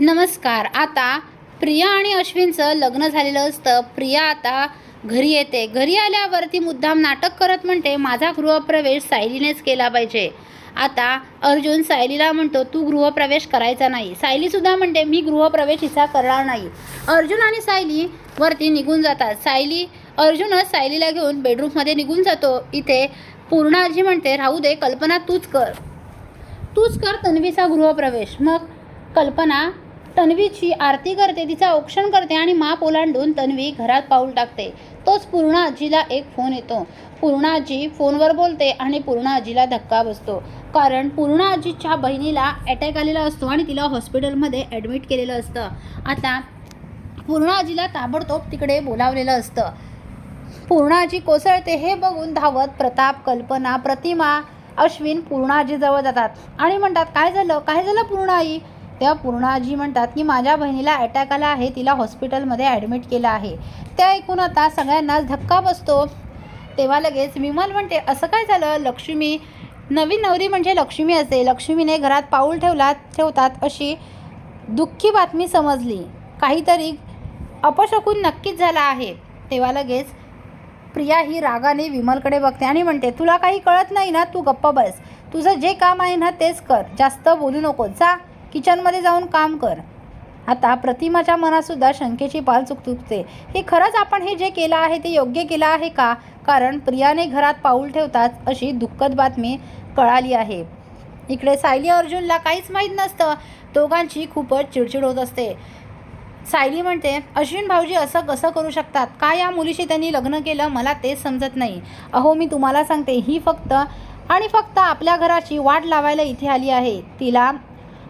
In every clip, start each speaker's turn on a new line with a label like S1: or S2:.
S1: नमस्कार. आता प्रिया आणि अश्विनचं लग्न झालेलं असतं. प्रिया आता घरी येते. घरी आल्यावरती मुद्दाम नाटक करत म्हणते माझा गृहप्रवेश सायलीनेच केला पाहिजे. आता अर्जुन सायलीला म्हणतो तू गृहप्रवेश करायचा नाही. सायलीसुद्धा म्हणते मी गृहप्रवेश हिचा करणार नाही. अर्जुन आणि सायली वरती निघून जातात. सायली अर्जुनच सायलीला घेऊन बेडरूममध्ये निघून जातो. इथे पूर्ण आजी म्हणते राहू दे कल्पना तूच कर. तूच कर तन्वीचा गृहप्रवेश. मग कल्पना तन्वीची आरती करते तिचा औक्षण करते आणि माप ओलांडून तन्वी घरात पाऊल टाकते. तोच पूर्णा आजीला एक फोन येतो. पूर्णा आजी फोनवर बोलते आणि पूर्णा आजीला धक्का बसतो. कारण पूर्णा आजीच्या बहिणीला अटॅक आलेला असतो आणि तिला हॉस्पिटलमध्ये ॲडमिट केलेलं असतं. आता पूर्णा आजीला ताबडतोब तिकडे बोलावलेलं असतं. पूर्णाजी कोसळते हे बघून धावत प्रताप कल्पना प्रतिमा अश्विन पूर्णाजीजवळ जातात. आणि म्हणतात काय झालं? काय झालं पूर्णाई तेव्हा पूर्णाजी म्हणतात की माझ्या बहिणीला अटॅक आला आहे. तिला हॉस्पिटलमध्ये ॲडमिट केलं आहे. ते ऐकून आता सगळ्यांनाच धक्का बसतो. तेव्हा लगेच विमल म्हणते असं काय झालं? लक्ष्मी नवीन नवरी म्हणजे लक्ष्मी असते लक्ष्मीने घरात पाऊल ठेवला ठेवतात अशी दुःखी बातमी समजली. काहीतरी अपशकून नक्कीच झाला आहे. तेव्हा लगेच प्रिया ही रागाने विमलकडे बघते आणि म्हणते तुला काही कळत नाही ना? तू गप्प बस. तुझं जे काम आहे ना तेच कर. जास्त बोलू नको. जा. किचनमध्ये जाऊन काम कर. आता प्रतिमाच्या मनातसुद्धा शंकेची पाल चुकचुकते हे खरंच आपण हे जे केलं आहे ते योग्य केलं आहे का? कारण प्रियाने घरात पाऊल ठेवताच अशी दुःखद बातमी कळाली आहे. इकडे सायली अर्जुनला काहीच माहीत नसतं. दोघांची खूपच चिडचिड होत असते. सायली म्हणते अश्विन भाऊजी असं कसं करू शकतात? का या मुलीशी त्यांनी लग्न केलं? मला तेच समजत नाही. अहो मी तुम्हाला सांगते ही फक्त आणि फक्त आपल्या घराची वाट लावायला इथे आली आहे. तिला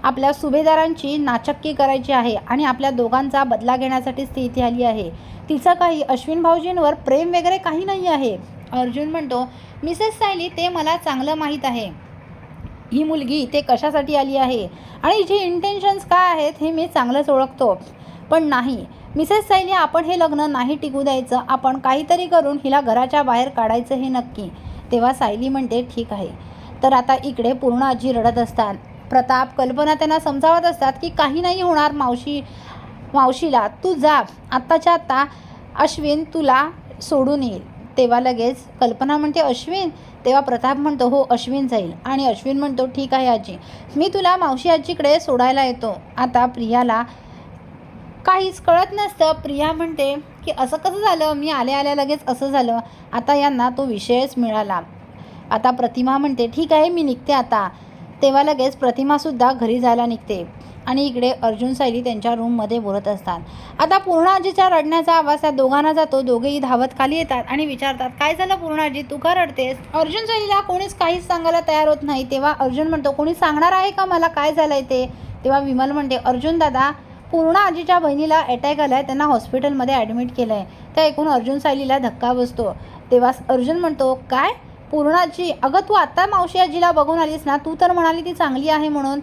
S1: आपल्या सुभेदारांची नाचक्की करायची आहे आणि आपल्या दोघांचा बदला घेण्यासाठी स्थिती आली आहे. तिचं काही अश्विन भाऊजींवर प्रेम वगैरे काही नाही आहे. अर्जुन म्हणतो मिसेस सायली ते मला चांगलं माहीत आहे. ही मुलगी इथे कशासाठी आली आहे? आणि हिचे इंटेन्शन्स काय आहेत हे मी चांगलंच ओळखतो. पण नाही मिसेस सायली आपण हे लग्न नाही टिकू द्यायचं. आपण काहीतरी करून हिला घराच्या बाहेर काढायचं हे नक्की. तेव्हा सायली म्हणते ठीक आहे. तर आता इकडे पूर्ण आजी रडत असतात. प्रताप कल्पना त्यांना समजावत असतात की काही नाही होणार मावशी मावशीला. तू जा. आत्ताच्या आत्ता अश्विन तुला सोडून येईल. तेव्हा लगेच कल्पना म्हणते अश्विन. तेव्हा प्रताप म्हणतो हो अश्विन जाईल. आणि अश्विन म्हणतो ठीक आहे आजी. मी तुला मावशी आजीकडे सोडायला येतो. आता प्रियाला काहीच कळत नसतं. प्रिया म्हणते की असं कसं झालं? मी आल्या आल्या लगेच असं झालं. आता यांना तो विषयच मिळाला. आता प्रतिमा म्हणते ठीक आहे मी निघते आता. तेव्हा लगेच प्रतिमासुद्धा घरी जायला निघते आणि इकडे अर्जुन सायली त्यांच्या रूममध्ये बोलत असतात. आता पूर्णाजीच्या रडण्याचा आवाज त्या दोघांना जातो. दोघेही धावत खाली येतात आणि विचारतात काय झालं पूर्णाजी? तू का रडतेस? अर्जुन सायलीला कोणीच काहीच सांगायला तयार होत नाही. तेव्हा अर्जुन म्हणतो कोणी सांगणार आहे का मला? काय झालंय ते? तेव्हा विमल म्हणते अर्जुन दादा पूर्ण आजीच्या बहिणीला अटॅक आला आहे त्यांना हॉस्पिटलमध्ये ॲडमिट केलं आहे त्या ऐकून अर्जुन सायलीला धक्का बसतो. तेव्हा अर्जुन म्हणतो काय? पूर्णाजी अगं तू आत्ता मावशी आजीला बघून आलीस ना तू तर म्हणाली ती चांगली आहे म्हणून.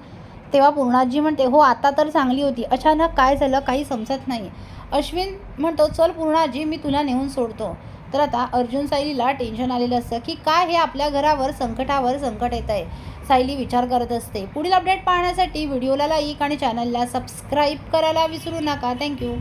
S1: तेव्हा पूर्णाजी म्हणते हो आता तर चांगली होती. अचानक काय झालं काही समजत नाही. अश्विन म्हणतो चल पूर्णाजी मी तुला नेऊन सोडतो. तर आता अर्जुन सायलीला टेन्शन आलेलं असतं की काय हे आपल्या घरावर संकटावर संकट येत आहे? सायली विचार करत असते. पुढील अपडेट पाहण्यासाठी व्हिडिओला लाईक आणि चॅनलला सबस्क्राईब करायला विसरू नका. थँक्यू